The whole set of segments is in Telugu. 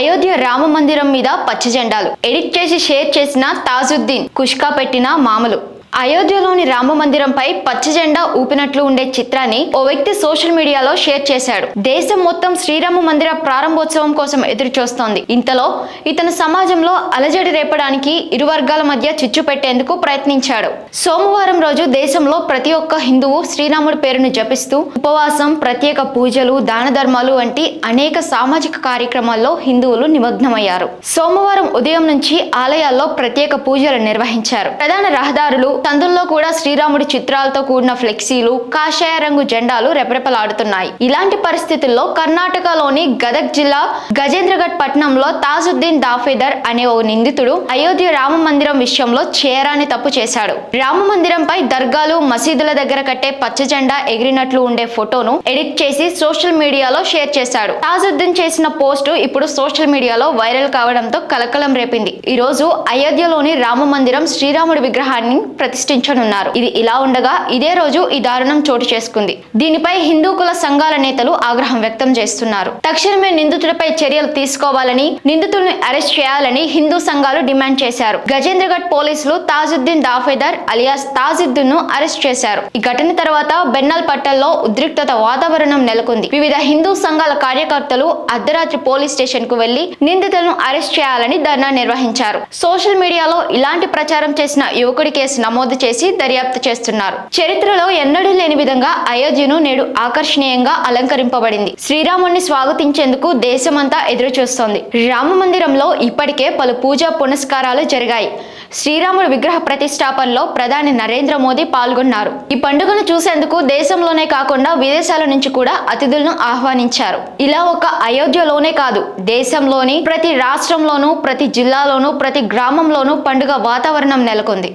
అయోధ్య రామ మందిరం మీద పచ్చ జెండాలు ఎడిట్ చేసి షేర్ చేసిన తాజుద్దీన్ కుష్కా పెట్టిన మామలు. అయోధ్యలోని రామ మందిరంపై పచ్చ జెండా ఊపినట్లు ఉండే చిత్రాన్ని ఓ వ్యక్తి సోషల్ మీడియాలో షేర్ చేశాడు. దేశం మొత్తం శ్రీరామ మందిర ప్రారంభోత్సవం కోసం ఎదురు చూస్తోంది ఇంతలో ఇతను సమాజంలో అలజడి రేపడానికి ఇరు వర్గాల మధ్య చిచ్చు పెట్టేందుకు ప్రయత్నించాడు. సోమవారం రోజు దేశంలో ప్రతి ఒక్క హిందువు శ్రీరాముడి పేరును జపిస్తూ ఉపవాసం ప్రత్యేక పూజలు దాన ధర్మాలు వంటి అనేక సామాజిక కార్యక్రమాల్లో హిందువులు నిమగ్నమయ్యారు. సోమవారం ఉదయం నుంచి ఆలయాల్లో ప్రత్యేక పూజలు నిర్వహించారు. ప్రధాన రహదారులు తందుల్లో కూడా శ్రీరాముడి చిత్రాలతో కూడిన ఫ్లెక్సీలు కాషాయ రంగు జెండాలు రెపరెపలాడుతున్నాయి. ఇలాంటి పరిస్థితుల్లో కర్ణాటకలోని గదక్ జిల్లా గజేంద్రగఢ్ పట్టణంలో తాజుద్దీన్ దాఫేదర్ అనే ఓ నిందితుడు అయోధ్య రామ మందిరం విషయంలో చేయరాని తప్పు చేశాడు. రామ మందిరంపై దర్గాలు మసీదుల దగ్గర కట్టే పచ్చ జెండా ఎగిరినట్లు ఉండే ఫోటోను ఎడిట్ చేసి సోషల్ మీడియాలో షేర్ చేశాడు. తాజుద్దీన్ చేసిన పోస్టు ఇప్పుడు సోషల్ మీడియాలో వైరల్ కావడంతో కలకలం రేపింది. ఈ రోజు అయోధ్యలోని రామ మందిరం శ్రీరాముడి విగ్రహాన్ని ప్రతిష్ఠించనున్నారు. ఇది ఇలా ఉండగా ఇదే రోజు ఈ దారుణం చోటు చేసుకుంది. దీనిపై హిందూ కుల సంఘాల నేతలు ఆగ్రహం వ్యక్తం చేస్తున్నారు. తక్షణమే నిందితుడిపై చర్యలు తీసుకోవాలని నిందితుల్ని అరెస్ట్ చేయాలని హిందూ సంఘాలు డిమాండ్ చేశారు. గజేంద్రగఢ్ పోలీసులు తాజుద్దీన్ దాఫేదర్ అలియాస్ తాజుద్దీన్ను అరెస్ట్ చేశారు. ఈ ఘటన తర్వాత బెన్నల్ పట్టల్లో ఉద్రిక్తత వాతావరణం నెలకొంది. వివిధ హిందూ సంఘాల కార్యకర్తలు అర్ధరాత్రి పోలీస్ స్టేషన్కు వెళ్ళి నిందితులను అరెస్ట్ చేయాలని ధర్నా నిర్వహించారు. సోషల్ మీడియాలో ఇలాంటి ప్రచారం చేసిన యువకుడి కేసు నమోదు నమోదు చేసి దర్యాప్తు చేస్తున్నారు. చరిత్రలో ఎన్నడూ లేని విధంగా అయోధ్యను నేడు ఆకర్షణీయంగా అలంకరింపబడింది. శ్రీరాముణ్ణి స్వాగతించేందుకు దేశమంతా ఎదురు చూస్తోంది రామ మందిరంలో ఇప్పటికే పలు పూజా పునస్కారాలు జరిగాయి. శ్రీరాముడు విగ్రహ ప్రతిష్టాపనలో ప్రధాని నరేంద్ర మోదీ పాల్గొన్నారు. ఈ పండుగను చూసేందుకు దేశంలోనే కాకుండా విదేశాల నుంచి కూడా అతిథులను ఆహ్వానించారు. ఇలా ఒక అయోధ్యలోనే కాదు దేశంలోని ప్రతి రాష్ట్రంలోనూ ప్రతి జిల్లాలోనూ ప్రతి గ్రామంలోనూ పండుగ వాతావరణం నెలకొంది.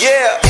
Yeah.